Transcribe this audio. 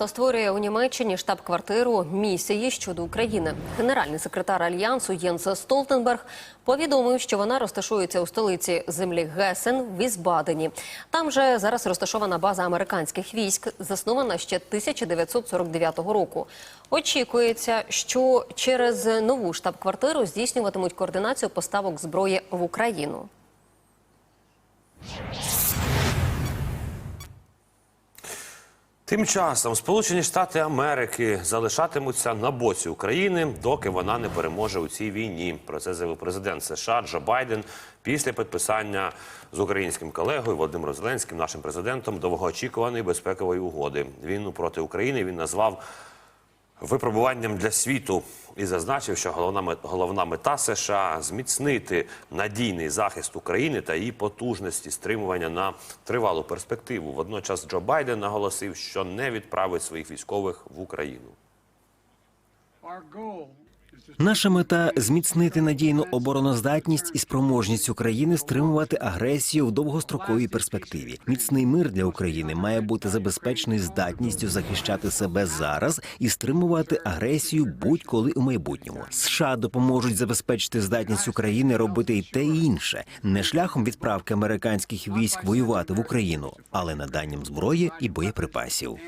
НАТО створює у Німеччині штаб-квартиру місії щодо України. Генеральний секретар альянсу Єнс Столтенберг повідомив, що вона розташується у столиці землі Гесен в Візбадені. Там же зараз розташована база американських військ, заснована ще 1949 року. Очікується, що через нову штаб-квартиру здійснюватимуть координацію поставок зброї в Україну. Тим часом Сполучені Штати Америки залишатимуться на боці України, доки вона не переможе у цій війні. Про це заявив президент США Джо Байден після підписання з українським колегою Володимиром Зеленським, нашим президентом, довгоочікуваної безпекової угоди. Війну проти України він назвав випробуванням для світу і зазначив, що головна головна мета США зміцнити надійний захист України та її потужності стримування на тривалу перспективу. Водночас Джо Байден наголосив, що не відправить своїх військових в Україну. Наша мета зміцнити надійну обороноздатність і спроможність України стримувати агресію в довгостроковій перспективі. Міцний мир для України має бути забезпечений здатністю захищати себе зараз і стримувати агресію будь-коли у майбутньому. США допоможуть забезпечити здатність України робити і те і інше, не шляхом відправки американських військ воювати в Україну, але наданням зброї і боєприпасів.